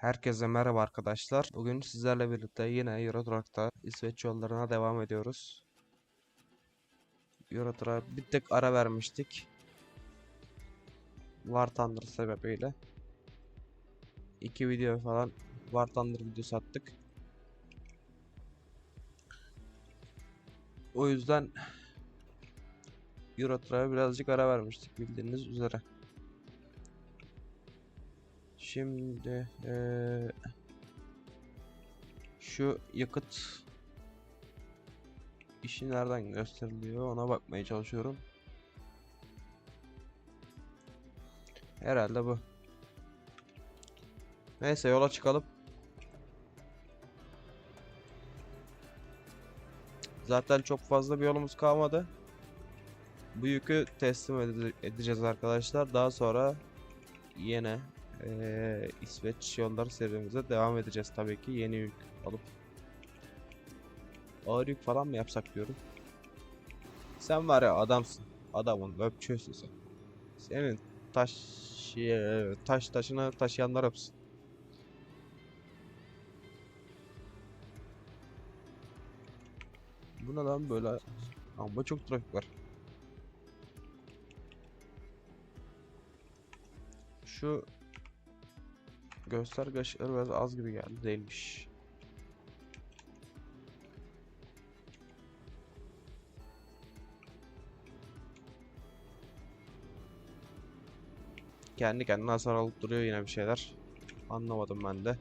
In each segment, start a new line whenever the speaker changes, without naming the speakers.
Herkese merhaba arkadaşlar. Bugün sizlerle birlikte yine Euro Truck'ta İsveç yollarına devam ediyoruz. Euro Truck'a bir tek ara vermiştik. War Thunder sebebiyle. İki video falan War Thunder videosu attık. O yüzden Euro Truck'a birazcık ara vermiştik bildiğiniz üzere. Şimdi eee, şu yakıt işi nereden gösteriliyor ona bakmaya çalışıyorum. Herhalde bu. Neyse yola çıkalım. Zaten çok fazla bir yolumuz kalmadı. Bu yükü teslim ede- edeceğiz arkadaşlar. Daha sonra yine eee, İsveç yolları serimize devam edeceğiz tabii ki yeni yük alıp ağır yük falan mı yapsak diyorum. Sen var ya adamsın. Adamın öpçüyorsun sen. Senin taş eee, taş taşını taşıyanlar öpsün. Bu ne lan böyle? Ama çok trafik var. Şu gösterge ışıkları biraz az gibi geldi değilmiş. Kendi kendine hasar alıp duruyor yine bir şeyler. Anlamadım ben de.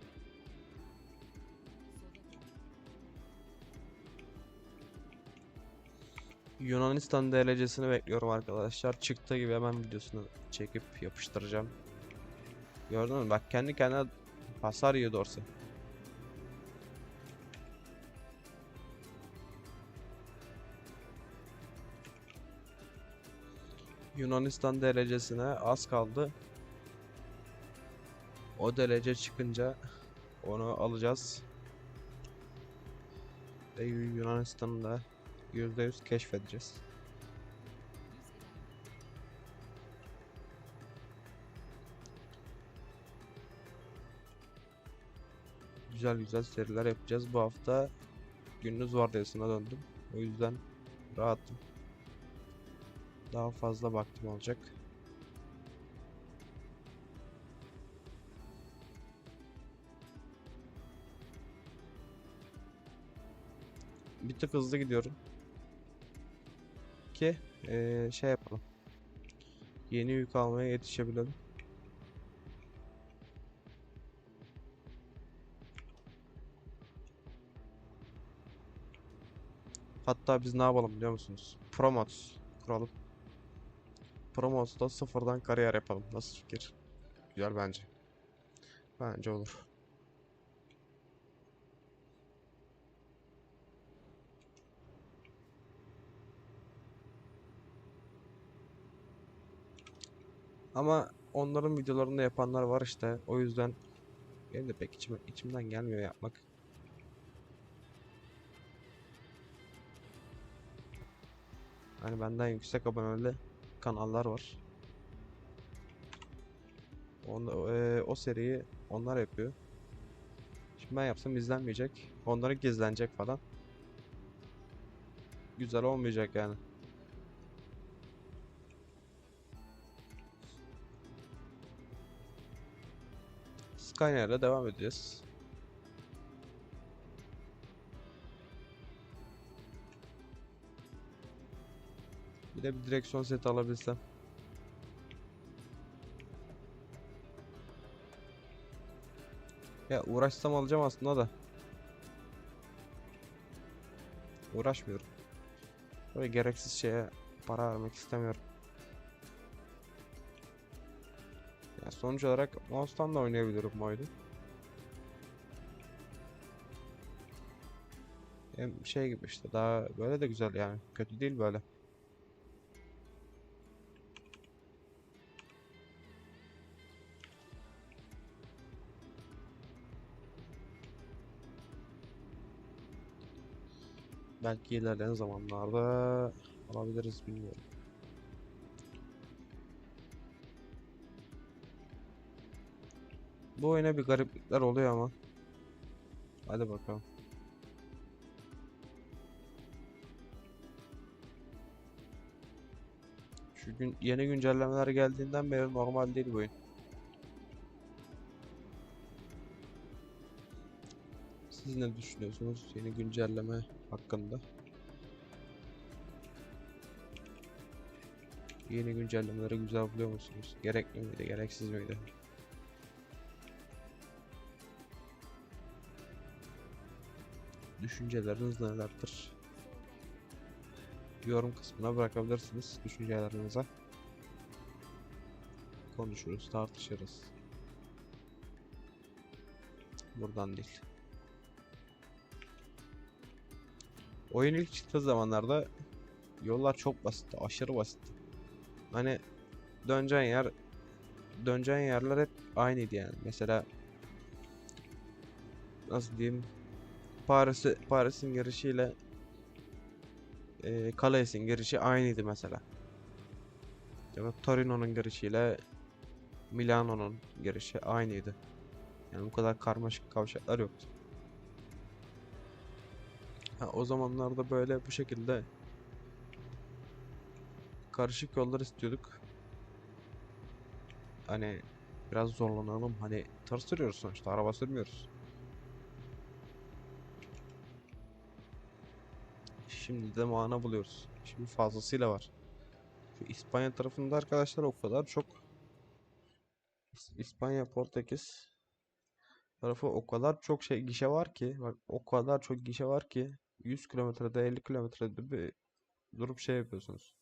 Yunanistan DLC'sini bekliyorum arkadaşlar. Çıktığı gibi hemen videosunu çekip yapıştıracağım. Gördün mü? Bak kendi kendine hasar yiyor dorsi. Yunanistan derecesine az kaldı. O derece çıkınca onu alacağız. Ve Yunanistan'ı da %100 keşfedeceğiz. Güzel güzel seriler yapacağız. Bu hafta gündüz vardiyasına döndüm. O yüzden rahatım. Daha fazla vaktim olacak. Bir tık hızlı gidiyorum. Ki eee, şey yapalım. Yeni yük almaya yetişebilelim. Hatta biz ne yapalım biliyor musunuz? Promotes kuralım. Promotes'ta sıfırdan kariyer yapalım. Nasıl fikir? Güzel bence. Bence olur. Ama onların videolarını da yapanlar var işte. O yüzden benim de pek içime, içimden gelmiyor yapmak. Hani benden yüksek aboneli kanallar var. Onda, eee, o seriyi onlar yapıyor. Şimdi ben yapsam izlenmeyecek. Onların gizlenecek falan. Güzel olmayacak yani. İle devam edeceğiz. Bir de bir direksiyon seti alabilsem. Ya uğraşsam alacağım aslında da. Uğraşmıyorum. Böyle gereksiz şeye para vermek istemiyorum. Ya sonuç olarak mouse'tan da oynayabilirim bu oyunu. Hem şey gibi işte daha böyle de güzel yani. Kötü değil böyle. Belki ilerleyen zamanlarda alabiliriz bilmiyorum. Bu oyuna bir gariplikler oluyor ama. Hadi bakalım. Şu gün yeni güncellemeler geldiğinden beri normal değil bu oyun. Siz ne düşünüyorsunuz yeni güncelleme hakkında? Yeni güncellemeleri güzel buluyor musunuz? Gerekli miydi, gereksiz miydi? Düşünceleriniz nelerdir? Yorum kısmına bırakabilirsiniz düşüncelerinize. Konuşuruz, tartışırız. Buradan değil. Oyun ilk çıktığı zamanlarda yollar çok basitti, aşırı basitti. Hani döneceğin yer döneceğin yerler hep aynıydı yani. Mesela nasıl diyeyim? Paris'i Paris'in girişiyle e, Calais'in girişi aynıydı mesela. Ya da Torino'nun girişiyle Milano'nun girişi aynıydı. Yani bu kadar karmaşık kavşaklar yoktu. Ha, o zamanlarda böyle bu şekilde karışık yollar istiyorduk. Hani biraz zorlanalım. Hani tır sürüyoruz sonuçta. Araba sürmüyoruz. Şimdi de mana buluyoruz. Şimdi fazlasıyla var. Şu İspanya tarafında arkadaşlar o kadar çok İs- İspanya, Portekiz tarafı o kadar çok şey gişe var ki bak o kadar çok gişe var ki 100 kilometrede 50 kilometrede bir durup şey yapıyorsunuz.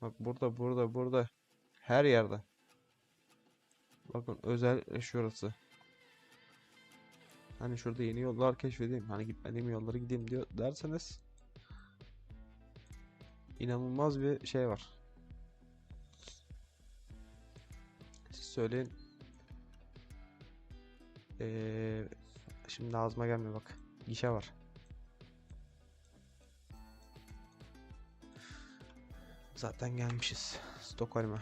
Bak burada burada burada her yerde. Bakın özel şurası. Hani şurada yeni yollar keşfedeyim. Hani gitmediğim yolları gideyim diyor derseniz inanılmaz bir şey var. Siz söyleyin. Ee, şimdi ağzıma gelmiyor bak. Gişe var. Zaten gelmişiz Stockholm'a.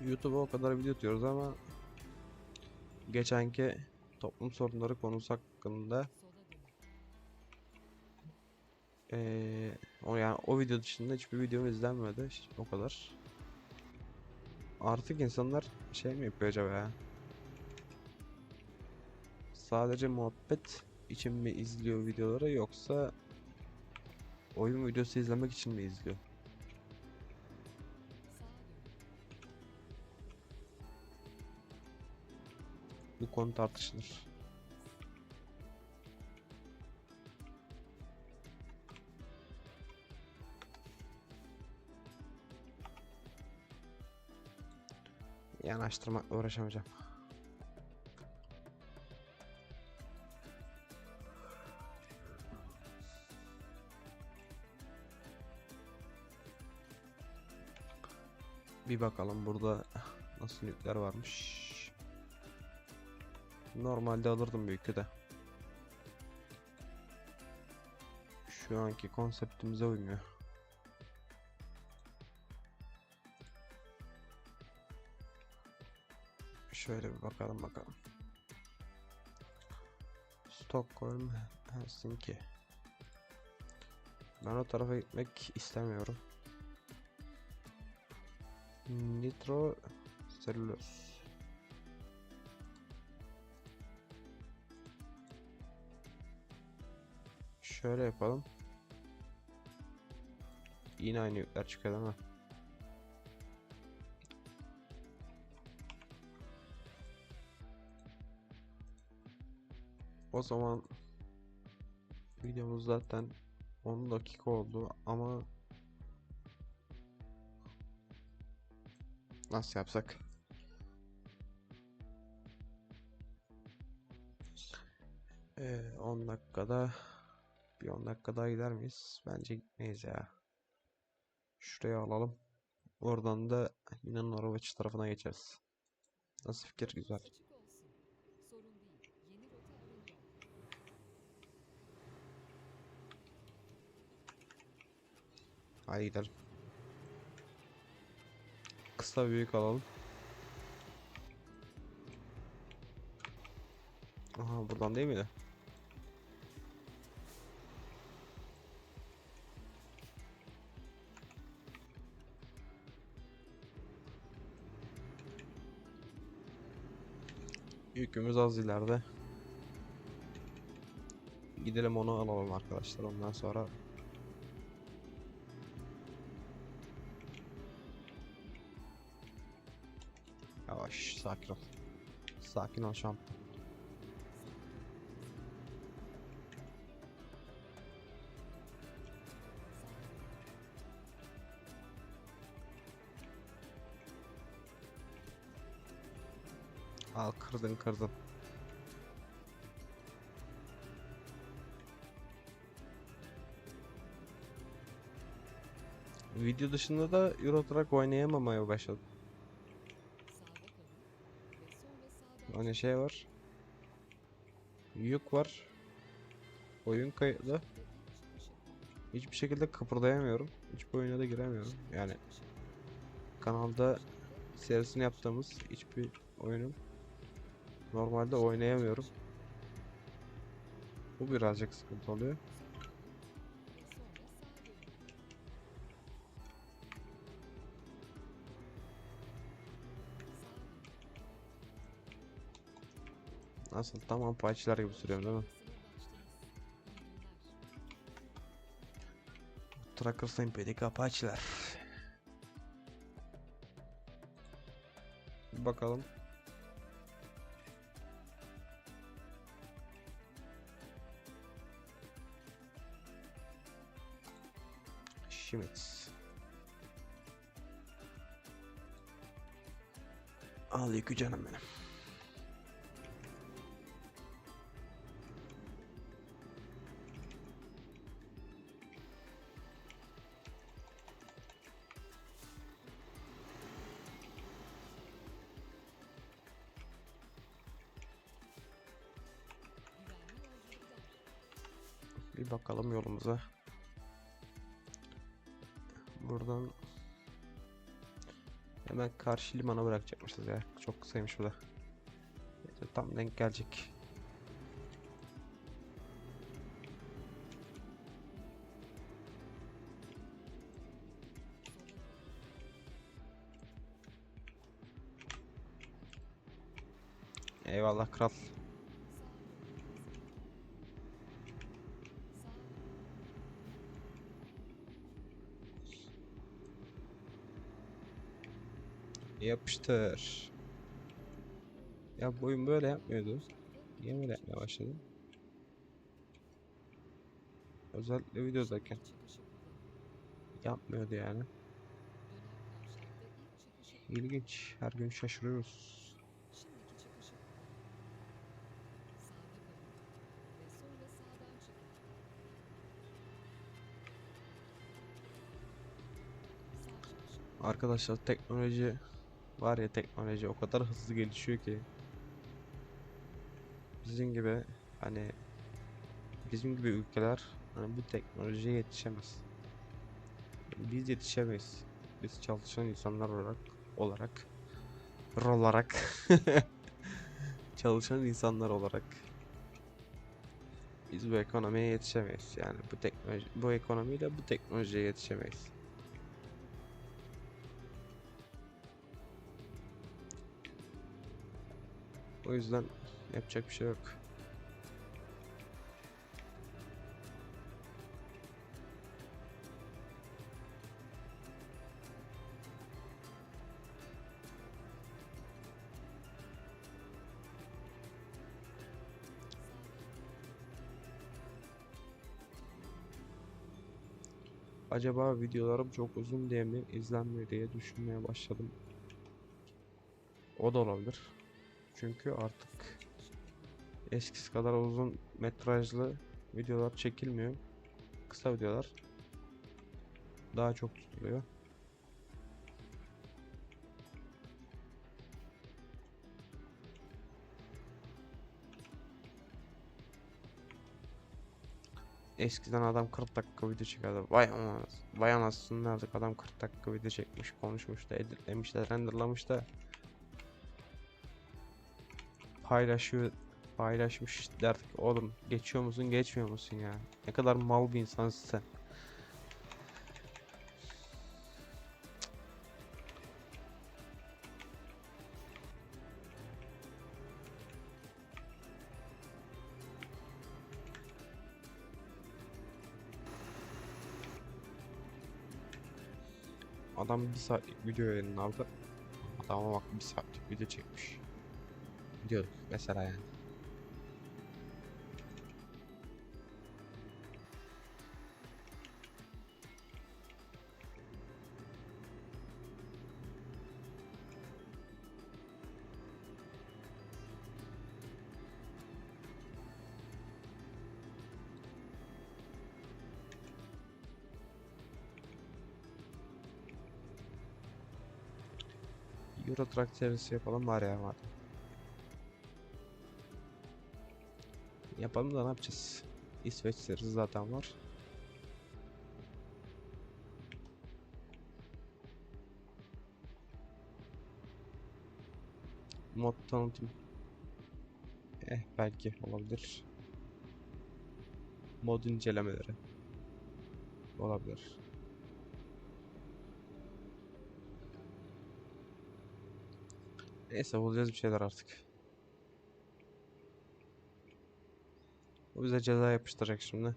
YouTube'a o kadar video atıyoruz ama geçenki toplum sorunları konusu hakkında eee o yani o video dışında hiçbir video izlenmedi hiç- o kadar. Artık insanlar şey mi yapıyor acaba ya? Sadece muhabbet için mi izliyor videoları yoksa oyun videosu izlemek için mi izliyor? Bu konu tartışılır. Yanaştırmakla uğraşamayacağım. Bir bakalım burada nasıl nükleer varmış. Normalde alırdım büyükü de. Şu anki konseptimize uymuyor. Şöyle bir bakalım bakalım. Stockholm, Helsinki. Ben o tarafa gitmek istemiyorum. Nitro Selüloz. Şöyle yapalım. Yine aynı yükler çıkıyor değil mi? O zaman videomuz zaten 10 dakika oldu ama nasıl yapsak? Ee, 10 dakikada bir 10 dakika daha gider miyiz? Bence gitmeyiz ya. Şuraya alalım. Oradan da yine Norveç tarafına geçeriz. Nasıl fikir? Güzel. Hadi gidelim. Kısa büyük alalım. Aha buradan değil miydi? Yükümüz az ileride. Gidelim onu alalım arkadaşlar ondan sonra Yavaş, sakin ol. Sakin ol şamp. Kırdın kırdın. Video dışında da Euro Truck oynayamamaya başladım. Hani şey var. Yük var. Oyun kayıtlı. Hiçbir şekilde kıpırdayamıyorum. Hiçbir oyuna da giremiyorum. Yani kanalda serisini yaptığımız hiçbir oyunun normalde oynayamıyorum. Bu birazcık sıkıntı oluyor. Nasıl? Tamam patchler gibi sürüyorum değil mi? Empedik Apache'ler. Bir bakalım. Schmitz. Al yükü canım benim. Bir bakalım yolumuza. Buradan hemen karşı limana bırakacakmışız ya. Çok kısaymış bu da. Neyse, tam denk gelecek. Eyvallah kral. Yapıştır. Ya bu oyun böyle yapmıyordu. Niye böyle yapmaya başladı? Özellikle videodayken yapmıyordu yani. İlginç. Her gün şaşırıyoruz. Arkadaşlar teknoloji var ya teknoloji o kadar hızlı gelişiyor ki bizim gibi hani bizim gibi ülkeler hani bu teknolojiye yetişemez. Biz yetişemeyiz. Biz çalışan insanlar olarak olarak olarak çalışan insanlar olarak biz bu ekonomiye yetişemeyiz. Yani bu teknoloji bu ekonomiyle bu teknolojiye yetişemeyiz. O yüzden yapacak bir şey yok. Acaba videolarım çok uzun diye mi izlenmiyor diye düşünmeye başladım. O da olabilir. Çünkü artık eskisi kadar uzun metrajlı videolar çekilmiyor. Kısa videolar daha çok tutuluyor. Eskiden adam 40 dakika video çekerdi. Vay anas, vay anasını nerede adam 40 dakika video çekmiş, konuşmuş da, editlemiş de, renderlamış da paylaşıyor, paylaşmış derdik. Oğlum geçiyor musun, geçmiyor musun ya? Ne kadar mal bir insansın sen. Adam bir saatlik video yayınını aldı. Adama bak bir saatlik video çekmiş. Diyorduk mesela yani. Euro Truck serisi yapalım var ya var. Yapalım da ne yapacağız? İsveç serisi zaten var. Mod tanıtım. Eh belki olabilir. Mod incelemeleri. Olabilir. Neyse bulacağız bir şeyler artık. O bize ceza yapıştıracak şimdi.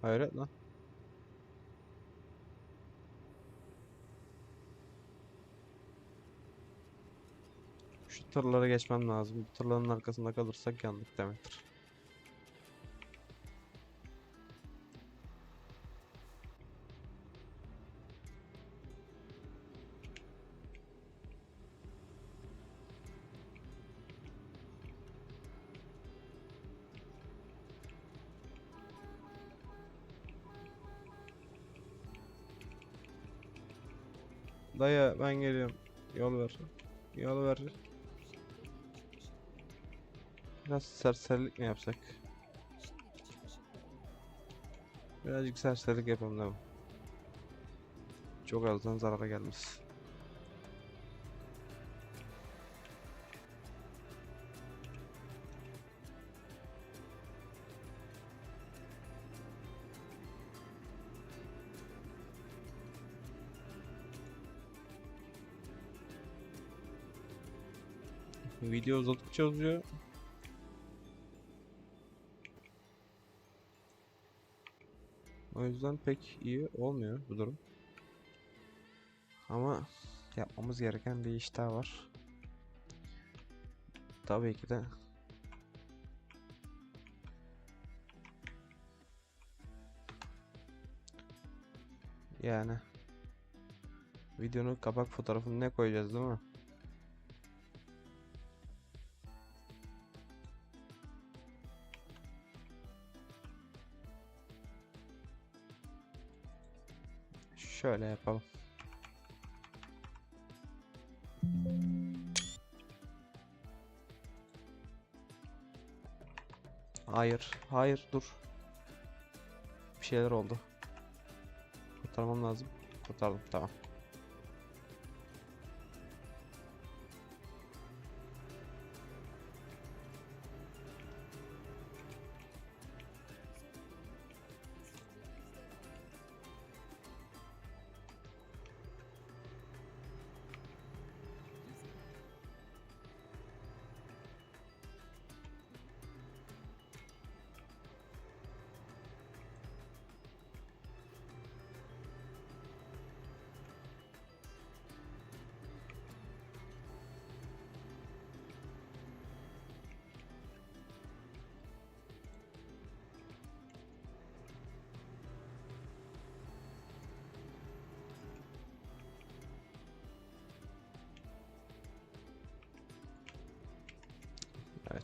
Hayret lan. Şu tırlara geçmem lazım. Bu tırların arkasında kalırsak yandık demektir. Dayı ben geliyorum. Yol ver. Yol ver. Biraz serserilik mi yapsak? Birazcık serserilik yapalım değil mi? Çok azdan zarara gelmez. Video uzadıkça uzuyor. O yüzden pek iyi olmuyor bu durum. Ama yapmamız gereken bir iş daha var. Tabii ki de yani videonun kapak fotoğrafını ne koyacağız değil mi? Şöyle yapalım. Hayır, hayır dur. Bir şeyler oldu. Kurtarmam lazım. Kurtardım, tamam.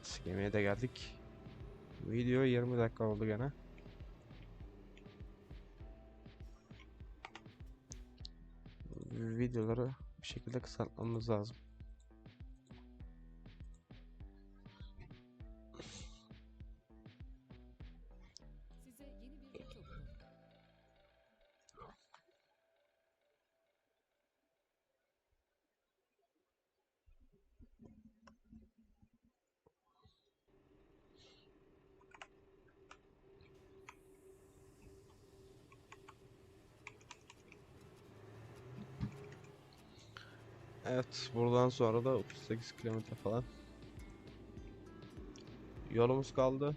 Evet, yemeğe de geldik. Video 20 dakika oldu gene. Videoları bir şekilde kısaltmamız lazım. Evet, buradan sonra da 38 kilometre falan. Yolumuz kaldı.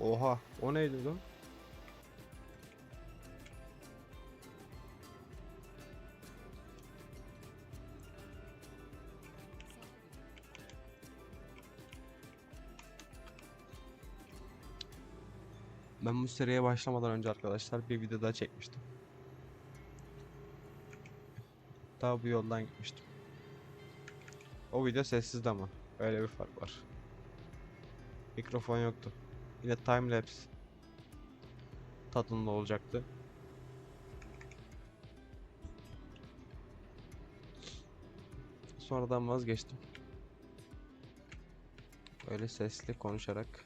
Oha, o neydi lan? Ben bu seriye başlamadan önce arkadaşlar bir video daha çekmiştim. Daha bu yoldan gitmiştim. O video sessizdi ama öyle bir fark var. Mikrofon yoktu. Yine timelapse tadında olacaktı. Sonradan vazgeçtim. Öyle sesli konuşarak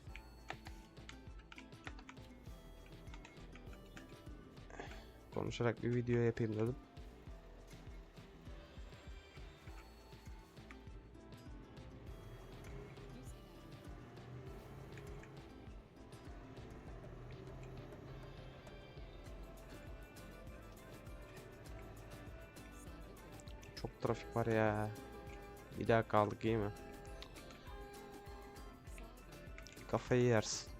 konuşarak bir video yapayım dedim. Trafik var ya. Bir daha kaldık iyi mi? Kafayı yersin.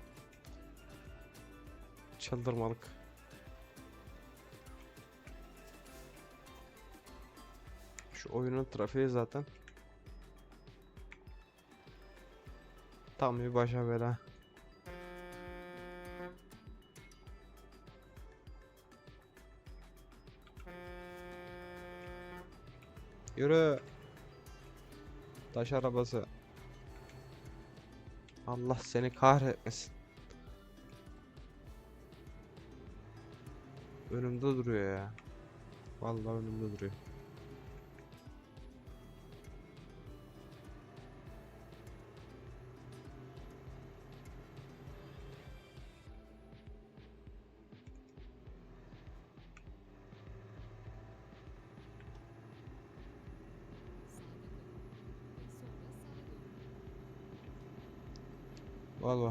Çıldırmalık. Şu oyunun trafiği zaten. Tam bir başa bela. Yürü. Taş arabası. Allah seni kahretmesin. Önümde duruyor ya. Vallahi önümde duruyor.
Sağa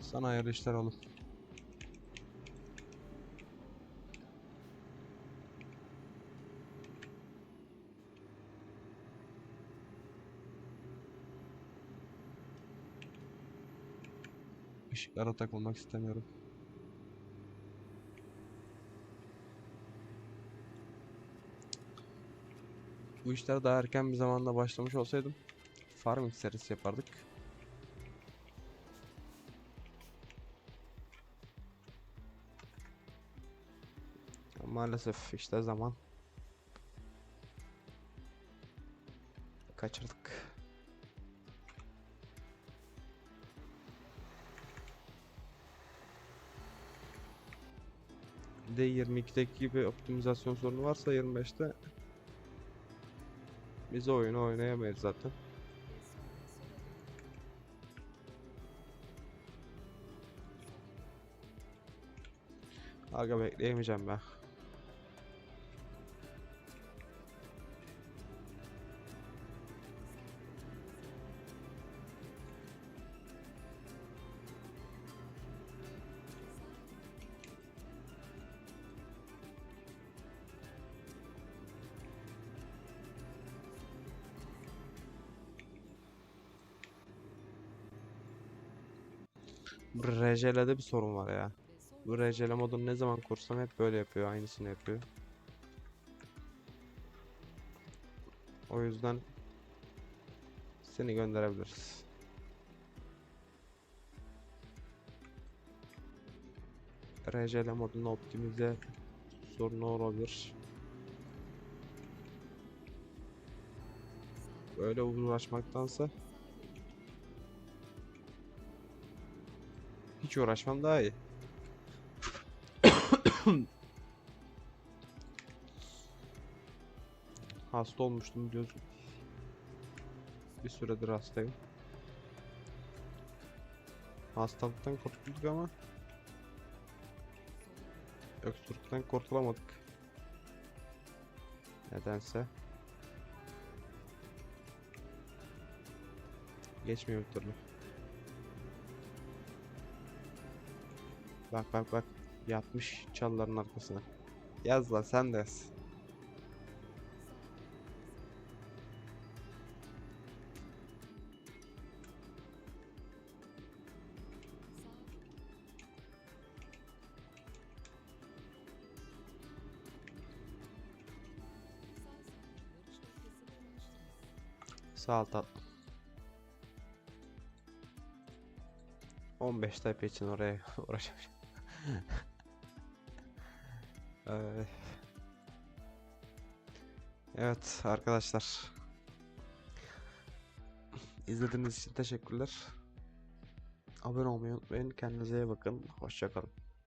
sana hayırlı işler oğlum. Işıklara takılmak istemiyorum. Bu işler daha erken bir zamanda başlamış olsaydım farming serisi yapardık. Maalesef işte zaman kaçırdık. De 22'deki gibi optimizasyon sorunu varsa 25'te biz oyunu oynayamayız zaten. Aga bekleyemeyeceğim ben. RJ'lerde bir sorun var ya. Bu RJ'le modunu ne zaman kursam hep böyle yapıyor. Aynısını yapıyor. O yüzden seni gönderebiliriz. RJ'le modunu optimize sorunu olabilir. Böyle uğraşmaktansa hiç uğraşmam daha iyi. Hasta olmuştum biliyorsun. Bir süredir hastayım. Hastalıktan kurtulduk ama öksürükten kurtulamadık. Nedense. Geçmiyor bir türlü. Bak bak bak. Yatmış çalıların arkasına. Yaz lan sen de yaz. Sağ ol tatlım. 15 dakika için oraya uğraşamayacağım. Evet arkadaşlar. İzlediğiniz için teşekkürler. Abone olmayı unutmayın. Kendinize iyi bakın. Hoşça kalın.